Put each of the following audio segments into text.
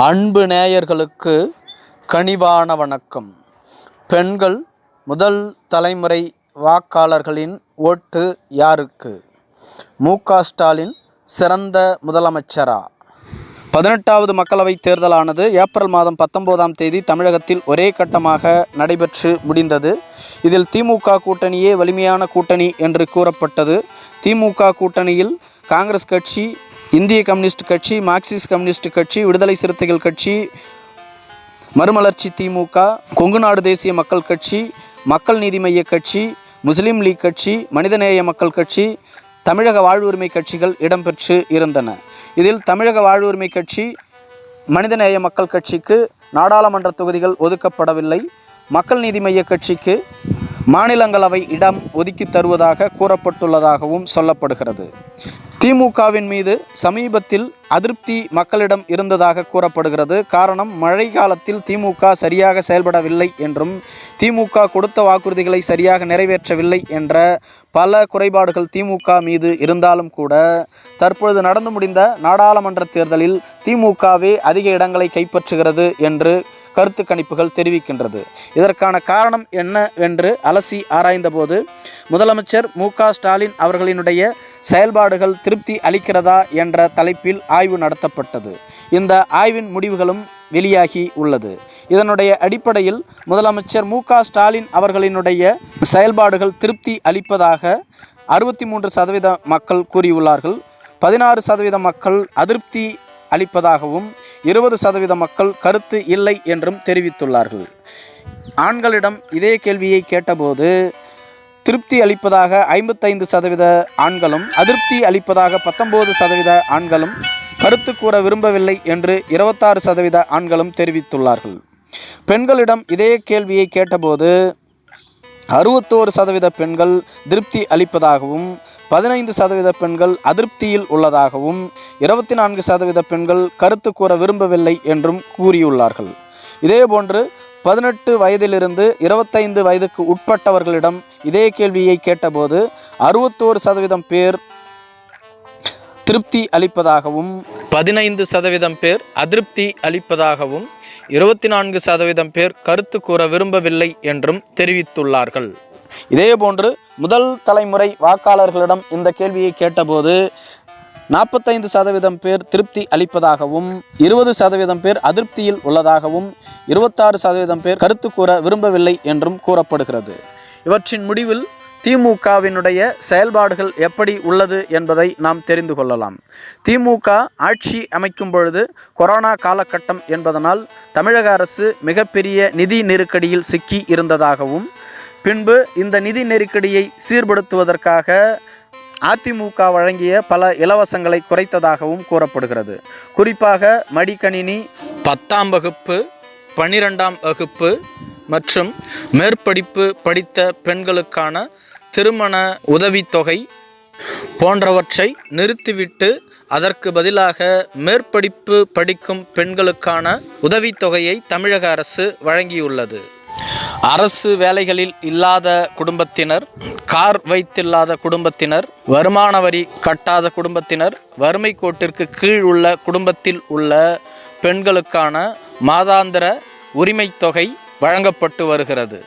அன்பு நேயர்களுக்கு கனிவான வணக்கம். பெண்கள் முதல் தலைமுறை வாக்காளர்களின் ஓட்டு யாருக்கு? மு. க. ஸ்டாலின் சிறந்த முதலமைச்சரா? பதினெட்டாவது மக்களவைத் தேர்தலானது ஏப்ரல் மாதம் பத்தொன்பதாம் தேதி தமிழகத்தில் ஒரே கட்டமாக நடைபெற்று முடிந்தது. இதில் திமுக கூட்டணியே வலிமையான கூட்டணி என்று கூறப்பட்டது. திமுக கூட்டணியில் காங்கிரஸ் கட்சி இந்திய கம்யூனிஸ்ட் கட்சி மார்க்சிஸ்ட் கம்யூனிஸ்ட் கட்சி விடுதலை சிறுத்தைகள் கட்சி மறுமலர்ச்சி திமுக கொங்கு நாடு தேசிய மக்கள் கட்சி மக்கள் நீதி மைய கட்சி முஸ்லீம் லீக் கட்சி மனிதநேய மக்கள் கட்சி தமிழக வாழ்வுரிமை கட்சிகள் இடம்பெற்று இருந்தன. இதில் தமிழக வாழ்வுரிமை கட்சி மனிதநேய மக்கள் கட்சிக்கு நாடாளுமன்ற தொகுதிகள் ஒதுக்கப்படவில்லை. மக்கள் நீதி மைய கட்சிக்கு மாநிலங்களவை இடம் ஒதுக்கி தருவதாக கூறப்பட்டுள்ளதாகவும் சொல்லப்படுகிறது. திமுகவின் மீது சமீபத்தில் அதிருப்தி மக்களிடம் இருந்ததாக கூறப்படுகிறது. காரணம் மழை காலத்தில் திமுக சரியாக செயல்படவில்லை என்றும் திமுக கொடுத்த வாக்குறுதிகளை சரியாக நிறைவேற்றவில்லை என்ற பல குறைபாடுகள் திமுக மீது இருந்தாலும் கூட தற்பொழுது நடந்து முடிந்த நாடாளுமன்ற தேர்தலில் திமுகவே அதிக இடங்களை கைப்பற்றுகிறது என்று கருத்து கணிப்புகள் தெரிவிக்கின்றது. இதற்கான காரணம் என்னவென்று அலசி ஆராய்ந்தபோது முதலமைச்சர் மு ஸ்டாலின் அவர்களினுடைய செயல்பாடுகள் திருப்தி அளிக்கிறதா என்ற தலைப்பில் ஆய்வு நடத்தப்பட்டது. இந்த ஆய்வின் முடிவுகளும் வெளியாகி உள்ளது. இதனுடைய அடிப்படையில் முதலமைச்சர் மு ஸ்டாலின் அவர்களினுடைய செயல்பாடுகள் திருப்தி அளிப்பதாக அறுபத்தி மூன்று சதவீத மக்கள் கூறியுள்ளார்கள். பதினாறு சதவீத மக்கள் அதிருப்தி அளிப்பதாகவும் இருபது சதவீத மக்கள் கருத்து இல்லை என்றும் தெரிவித்துள்ளார்கள். ஆண்களிடம் இதே கேள்வியை கேட்டபோது திருப்தி அளிப்பதாக ஐம்பத்தைந்து சதவீத ஆண்களும் அதிருப்தி அளிப்பதாக பத்தொன்பது சதவீத ஆண்களும் கருத்து கூற விரும்பவில்லை என்று இருபத்தாறு சதவீத ஆண்களும் தெரிவித்துள்ளார்கள். பெண்களிடம் இதே கேள்வியை கேட்டபோது அறுபத்தோரு சதவீத பெண்கள் திருப்தி அளிப்பதாகவும் பதினைந்து சதவீத பெண்கள் அதிருப்தியில் உள்ளதாகவும் இருபத்தி நான்கு சதவீத பெண்கள் கருத்து கூற விரும்பவில்லை என்றும் கூறியுள்ளார்கள். இதேபோன்று பதினெட்டு வயதிலிருந்து இருபத்தைந்து வயதுக்கு உட்பட்டவர்களிடம் இதே கேள்வியை கேட்டபோது அறுபத்தோரு சதவீதம் பேர் திருப்தி அளிப்பதாகவும் பதினைந்து சதவீதம் பேர் அதிருப்தி அளிப்பதாகவும் இருபத்தி நான்கு சதவீதம் பேர் கருத்து கூற விரும்பவில்லை என்றும் தெரிவித்துள்ளார்கள். இதேபோன்று முதல் தலைமுறை வாக்காளர்களிடம் இந்த கேள்வியை கேட்டபோது நாற்பத்தைந்து சதவீதம் பேர் திருப்தி அளிப்பதாகவும் இருபது சதவீதம் பேர் அதிருப்தியில் உள்ளதாகவும் இருபத்தாறு சதவீதம் பேர் கருத்து கூற விரும்பவில்லை என்றும் கூறப்படுகிறது. இவற்றின் முடிவில் திமுகவினுடைய செயல்பாடுகள் எப்படி உள்ளது என்பதை நாம் தெரிந்து கொள்ளலாம். திமுக ஆட்சி அமைக்கும் பொழுது கொரோனா காலகட்டம் என்பதனால் தமிழக அரசு மிகப்பெரிய நிதி நெருக்கடியில் சிக்கி இருந்ததாகவும் பின்பு இந்த நிதி நெருக்கடியை சீர்படுத்துவதற்காக அதிமுக வழங்கிய பல இலவசங்களை குறைத்ததாகவும் கூறப்படுகிறது. குறிப்பாக மடிக்கணினி பத்தாம் வகுப்பு பன்னிரெண்டாம் வகுப்பு மற்றும் மேற்படிப்பு படித்த பெண்களுக்கான திருமண உதவித்தொகை போன்றவற்றை நிறுத்திவிட்டு அதற்கு பதிலாக மேற்படிப்பு படிக்கும் பெண்களுக்கான உதவித்தொகையை தமிழக அரசு வழங்கியுள்ளது. அரசு வேலைகளில் இல்லாத குடும்பத்தினர் கார் வைத்தில்லாத குடும்பத்தினர் வருமான வரி கட்டாத குடும்பத்தினர் வறுமை கோட்டிற்கு கீழ் உள்ள குடும்பத்தில் உள்ள பெண்களுக்கான மாதாந்திர உரிமைத் தொகை வழங்கப்பட்டு வருகிறது.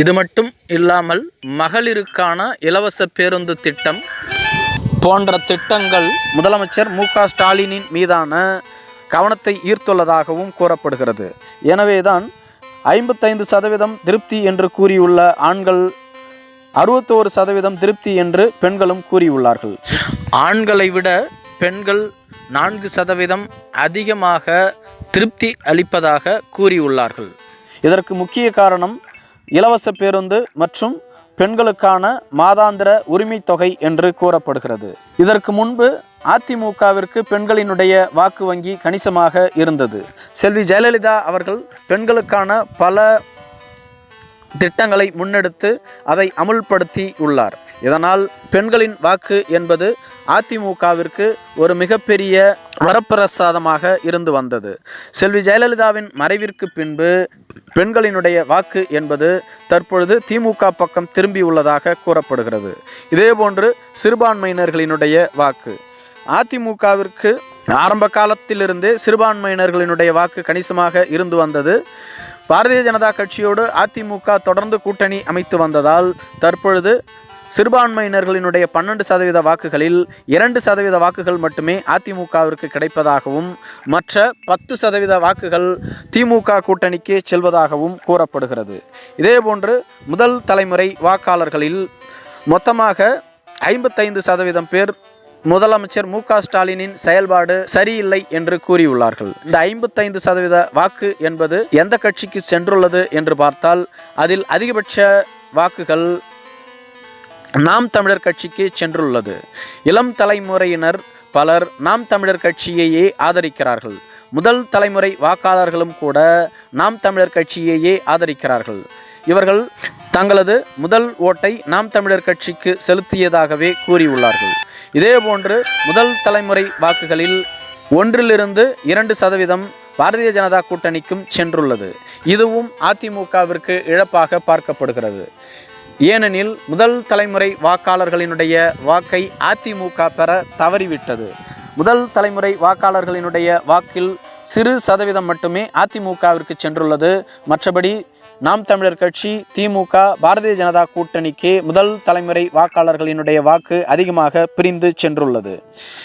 இது மட்டும் இல்லாமல் மகளிருக்கான இலவச பேருந்து திட்டம் போன்ற திட்டங்கள் முதலமைச்சர் மு க ஸ்டாலினின் மீதான கவனத்தை ஈர்த்துள்ளதாகவும் கூறப்படுகிறது. எனவேதான் ஐம்பத்தைந்து சதவீதம் திருப்தி என்று கூறியுள்ள ஆண்கள் அறுபத்தோரு சதவீதம் திருப்தி என்று பெண்களும் கூறியுள்ளார்கள். ஆண்களை விட பெண்கள் நான்கு சதவீதம் அதிகமாக திருப்தி அளிப்பதாக கூறியுள்ளார்கள். இதற்கு முக்கிய காரணம் இலவச பேருந்து மற்றும் பெண்களுக்கான மாதாந்திர உரிமைத் தொகை என்று கூறப்படுகிறது. இதற்கு முன்பு அதிமுகவிற்கு பெண்களினுடைய வாக்கு வங்கி கணிசமாக இருந்தது. செல்வி ஜெயலலிதா அவர்கள் பெண்களுக்கான பல திட்டங்களை முன்னெடுத்து அதை அமுல்படுத்தி உள்ளார். இதனால் பெண்களின் வாக்கு என்பது அதிமுகவிற்கு ஒரு மிகப்பெரிய வரப்பிரசாதமாக இருந்து வந்தது. செல்வி ஜெயலலிதாவின் மறைவிற்கு பின்பு பெண்களினுடைய வாக்கு என்பது தற்பொழுது திமுக பக்கம் திரும்பியுள்ளதாக கூறப்படுகிறது. இதேபோன்று சிறுபான்மையினர்களினுடைய வாக்கு. அதிமுகவிற்கு ஆரம்ப காலத்திலிருந்தே சிறுபான்மையினர்களினுடைய வாக்கு கணிசமாக இருந்து வந்தது. பாரதிய ஜனதா கட்சியோடு அதிமுக தொடர்ந்து கூட்டணி அமைத்து வந்ததால் தற்பொழுது சிறுபான்மையினர்களினுடைய பன்னெண்டு சதவீத வாக்குகளில் இரண்டு சதவீத வாக்குகள் மட்டுமே அதிமுகவிற்கு கிடைப்பதாகவும் மற்ற பத்து சதவீத வாக்குகள் திமுக கூட்டணிக்கு செல்வதாகவும் கூறப்படுகிறது. இதேபோன்று முதல் தலைமுறை வாக்காளர்களில் மொத்தமாக ஐம்பத்தைந்து சதவீதம் பேர் முதலமைச்சர் மு ஸ்டாலினின் செயல்பாடு சரியில்லை என்று கூறியுள்ளார்கள். இந்த ஐம்பத்தைந்து சதவீத வாக்கு என்பது எந்த கட்சிக்கு சென்றுள்ளது என்று பார்த்தால் அதில் அதிகபட்ச வாக்குகள் நாம் தமிழர் கட்சிக்கு சென்றுள்ளது. இளம் தலைமுறையினர் பலர் நாம் தமிழர் கட்சியையே ஆதரிக்கிறார்கள். முதல் தலைமுறை வாக்காளர்களும் கூட நாம் தமிழர் கட்சியையே ஆதரிக்கிறார்கள். இவர்கள் தங்களது முதல் ஓட்டை நாம் தமிழர் கட்சிக்கு செலுத்தியதாகவே கூறியுள்ளார்கள். இதேபோன்று முதல் தலைமுறை வாக்குகளில் ஒன்றிலிருந்து இரண்டு சதவீதம் பாரதிய ஜனதா கூட்டணிக்கும் சென்றுள்ளது. இதுவும் அதிமுகவிற்கு இழப்பாக பார்க்கப்படுகிறது. ஏனெனில் முதல் தலைமுறை வாக்காளர்களினுடைய வாக்கை அதிமுக பெற தவறிவிட்டது. முதல் தலைமுறை வாக்காளர்களினுடைய வாக்கில் சிறு சதவீதம் மட்டுமே அதிமுகவிற்கு சென்றுள்ளது. மற்றபடி நாம் தமிழர் கட்சி திமுக பாரதிய ஜனதா கூட்டணிக்கு முதல் தலைமுறை வாக்காளர்களினுடைய வாக்கு அதிகமாக பிரிந்து சென்றுள்ளது.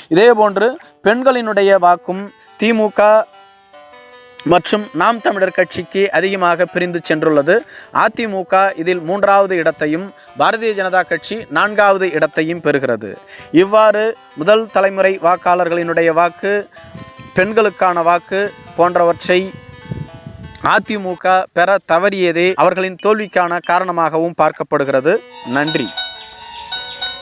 இதேபோன்று பெண்களினுடைய வாக்கும் திமுக மற்றும் நாம் தமிழர் கட்சிக்கு அதிகமாக பிரிந்து சென்றுள்ளது. அதிமுக இதில் மூன்றாவது இடத்தையும் பாரதிய ஜனதா கட்சி நான்காவது இடத்தையும் பெறுகிறது. இவ்வாறு முதல் தலைமுறை வாக்காளர்களினுடைய வாக்கு பெண்களுக்கான வாக்கு போன்றவற்றை அதிமுக பெற தவறியதே அவர்களின் தோல்விக்கான காரணமாகவும் பார்க்கப்படுகிறது. நன்றி.